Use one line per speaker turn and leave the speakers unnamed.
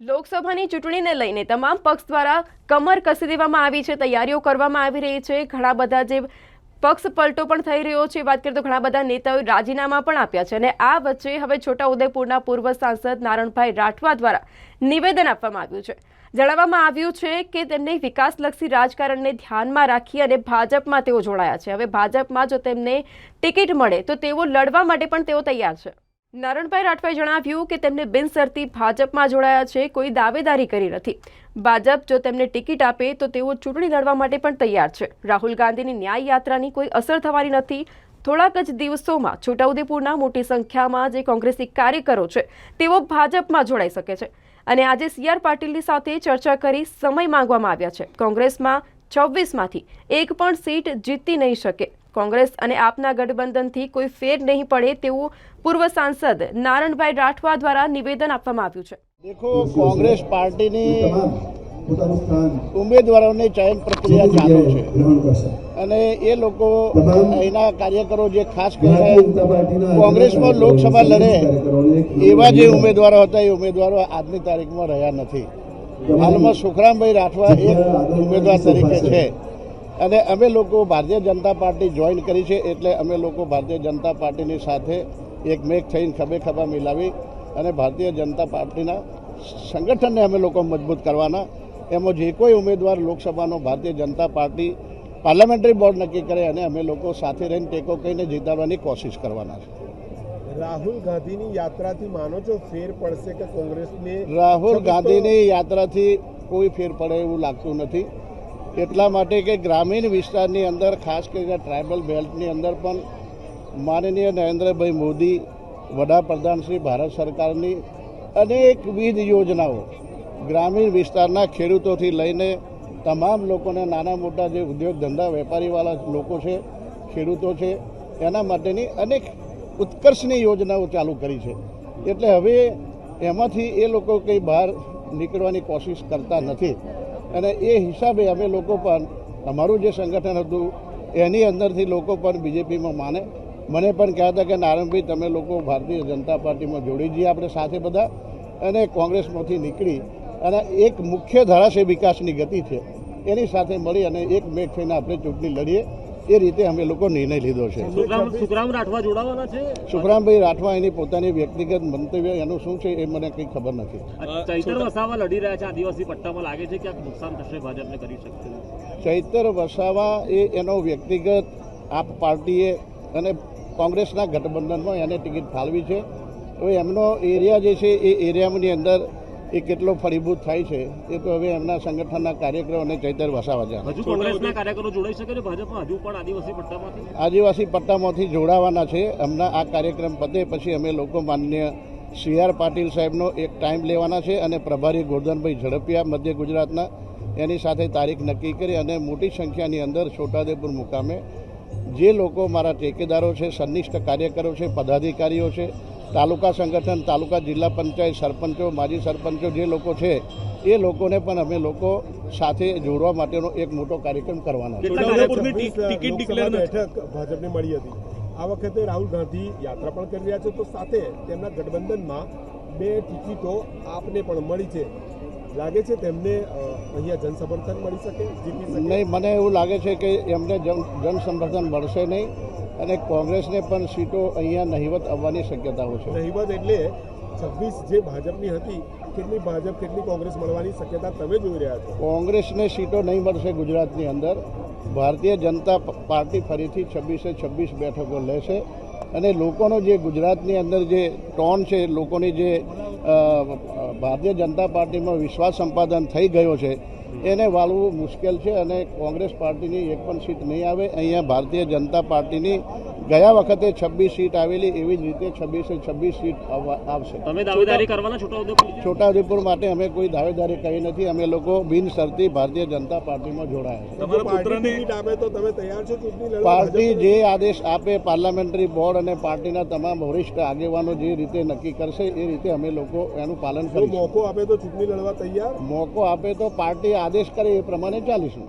લોકસભાની ચૂંટણીને લઈને તમામ પક્ષ દ્વારા કમર કસી દેવામાં આવી છે, તૈયારીઓ કરવામાં આવી રહી છે. ઘણા બધા જે પક્ષ પલટો પણ થઈ રહ્યો છે, વાત કરીએ તો ઘણા બધા નેતાઓએ રાજીનામા પણ આપ્યા છે અને આ વચ્ચે હવે છોટાઉદેપુરના પૂર્વ સાંસદ નારણભાઈ રાઠવા દ્વારા નિવેદન આપવામાં આવ્યું છે. જણાવવામાં આવ્યું છે કે તેમને વિકાસલક્ષી રાજકારણને ધ્યાનમાં રાખી અને ભાજપમાં તેઓ જોડાયા છે. હવે ભાજપમાં જો તેમને ટિકિટ મળે તો તેઓ લડવા માટે પણ તેઓ તૈયાર છે. નારણભાઈ રાઠવાએ જણાવ્યું કે તેમને બિનસરતી ભાજપમાં જોડાયા છે, કોઈ દાવેદારી કરી નથી. ભાજપ જો તેમને ટિકિટ આપે તો તેઓ ચૂંટણી લડવા માટે પણ તૈયાર છે. રાહુલ ગાંધીની ન્યાય યાત્રાની કોઈ અસર થવાની નથી. થોડાક જ દિવસોમાં છોટાઉદેપુરના મોટી સંખ્યામાં જે કોંગ્રેસી કાર્યકરો છે, તેઓ ભાજપમાં જોડાઈ શકે છે. અને આજે સી આર પાટીલની સાથે ચર્ચા કરી સમય માંગવામાં આવ્યા છે. કોંગ્રેસમાં છવ્વીસમાંથી એક પણ સીટ જીતી નહીં શકે. કોંગ્રેસ અને આપના ગઠબંધનથી કોઈ ફેર નહીં પડે તેવું પૂર્વ સાંસદ નારણભાઈ રાઠવા દ્વારા નિવેદન આપવામાં આવ્યું છે.
દેખો, કોંગ્રેસ પાર્ટીની ઉમેદવારોની ચયન પ્રક્રિયા ચાલુ છે. અને એ લોકો અહીંના કાર્યકરો જે ખાસ કરીને કોંગ્રેસમાં લોકસભા લડે એવા જે ઉમેદવારો હતા, એ ઉમેદવારો આજની તારીખમાં રહ્યા નથી. હાલમાં સુખરામભાઈ રાઠવા એક ઉમેદવાર તરીકે છે. અને અમે લોકો ભારતીય જનતા પાર્ટી જોઈન કરી છે એટલે અમે લોકો ભારતીય જનતા પાર્ટીની સાથે એકમેક થઈને ખભે ખભા મિલાવી અને ભારતીય જનતા પાર્ટીના સંગઠનને અમે લોકો મજબૂત કરવાના. એમાં જે કોઈ ઉમેદવાર લોકસભાનો Bharatiya Janata party parliamentary board નક્કી કરે અને અમે લોકો સાથે રહીને ટેકો કહીને જીતાડવાની કોશિશ કરવાના છે.
રાહુલ ગાંધીની યાત્રાથી માનો છો ફેર પડશે કે કોંગ્રેસને?
રાહુલ ગાંધીની યાત્રાથી કોઈ ફેર પડે એવું લાગતું નથી. એટલા માટે કે ગ્રામીણ વિસ્તારની અંદર ખાસ કરીને ટ્રાઇબલ બેલ્ટની અંદર પણ માનનીય નરેન્દ્રભાઈ મોદી વડાપ્રધાન શ્રી ભારત સરકારની અનેકવિધ યોજનાઓ ગ્રામીણ વિસ્તારના ખેડૂતોથી લઈને તમામ લોકોને નાના મોટા જે ઉદ્યોગ ધંધા વેપારીવાળા લોકો છે ખેડૂતો છે એના માટેની અનેક ઉત્કર્ષની યોજનાઓ ચાલુ કરી છે. એટલે હવે એમાંથી એ લોકો કંઈ બહાર નીકળવાની કોશિશ કરતા નથી. અને એ હિસાબે અમે લોકો પણ, અમારું જે સંગઠન હતું, એની અંદરથી લોકો પણ બીજેપીમાં માને. મને પણ કહેતા હતા કે નારણભાઈ તમે લોકો ભારતીય જનતા પાર્ટીમાં જોડી જઈએ આપણે સાથે બધા. અને કોંગ્રેસમાંથી નીકળી. અને એક મુખ્ય ધારા વિકાસની ગતિ છે. એની સાથે મળી અને એક મેક થઈને આપણે ચૂંટણી લડીએ. એ રીતે અમે લોકો નિર્ણય લીધો છે. સુખરામભાઈ રાઠવા એની પોતાની વ્યક્તિગત મંતવ્ય એનું શું છે એ મને કંઈ ખબર નથી.
ચૈતર વસાવા લડી રહ્યા છે આદિવાસી પટ્ટામાં લાગે છે કે નુકસાન થશે ભાજપને કરી શકશે?
ચૈતર વસાવા એ એનો વ્યક્તિગત આપ પાર્ટીએ અને કોંગ્રેસના ગઠબંધનમાં એને ટિકિટ ફાળવી છે. હવે એમનો એરિયા જે છે એ એરિયાની અંદર એ કેટલો ફળીભૂત થાય છે એ તો હવે એમના સંગઠનના કાર્યક્રમ અને ચૈતર વસાવા જાણે
હજુ કોંગ્રેસના કાર્યકરો જોડાઈ શકે છે? ભાજપમાં હજુ પણ આદિવાસી પટ્ટામાંથી?
આદિવાસી પટ્ટામાંથી જોડાવાના છે. હમણાં આ કાર્યક્રમ પતે પછી અમે લોકો માન્ય સી આર પાટીલ સાહેબનો એક ટાઈમ લેવાના છે અને પ્રભારી ગોરધનભાઈ ઝડપિયા મધ્ય ગુજરાતના એની સાથે તારીખ નક્કી કરી અને મોટી સંખ્યાની અંદર છોટાદેપુર મુકામે જે લોકો મારા ટેકેદારો છે સન્નિષ્ઠ કાર્યકરો છે પદાધિકારીઓ છે તાલુકા સંગઠન તાલુકા જિલ્લા પંચાયત સરપંચો માજી સરપંચો જે લોકો છે એ લોકોને પણ અમે લોકો સાથે જોડવા માટેનો એક મોટો કાર્યક્રમ કરવાના
ભાજપને મળી હતી. આ વખતે રાહુલ ગાંધી યાત્રા પણ કરી રહ્યા છે તો સાથે તેમના ગઠબંધનમાં બે ટિકિટો આપને પણ મળી છે. લાગે છે તેમને અહીંયા જનસમર્થન મળી શકે
નહીં મને એવું લાગે છે કે એમને જન જન સમર્થન મળશે નહીં. અને કોંગ્રેસને પણ સીટો અહીંયા નહિવત આવવાની શક્યતાઓ છે.
નહીવત એટલે છવ્વીસ જે ભાજપની હતી કેટલી ભાજપ કેટલી કોંગ્રેસ મળવાની શક્યતા તમે જોઈ રહ્યા છો?
કોંગ્રેસને સીટો નહીં મળશે ગુજરાતની અંદર. ભારતીય જનતા પાર્ટી ફરીથી છવ્વીસે છવ્વીસ બેઠકો લેશે. અને લોકોનો જે ગુજરાતની અંદર જે ટોન છે લોકોની જે ભારતીય જનતા પાર્ટીમાં વિશ્વાસ સંપાદન થઈ ગયો છે એને વાળવું મુશ્કેલ છે અને કોંગ્રેસ પાર્ટીની એક પણ સીટ નહીં આવે. અહીંયા ભારતીય જનતા પાર્ટીની ગયા વખતે છવ્વીસ સીટ આવેલી એવી જ રીતે છવ્વીસે છવ્વીસ સીટ આવશે.
તમે દાવેદારી કરવાના છોટાઉદેપુર
છોટાઉદેપુર માટે અમે કોઈ દાવેદારી કરી નથી. અમે લોકો બિનશરતી ભારતીય જનતા પાર્ટીમાં જોડાયા છે
પાર્ટી ટિકિટ આપે તો તમે તૈયાર છો ચૂંટણી લડવા?
પાર્ટી
ભાજપને?
જે આદેશ આપે પાર્લામેન્ટરી બોર્ડ અને પાર્ટીના તમામ વરિષ્ઠ આગેવાનો જે રીતે નક્કી કરશે એ રીતે અમે લોકો એનું પાલન કરીશું.
મોકો આપે તો ચૂંટણી લડવા તૈયાર?
મોકો આપે તો પાર્ટી આદેશ કરે એ પ્રમાણે ચાલીશું.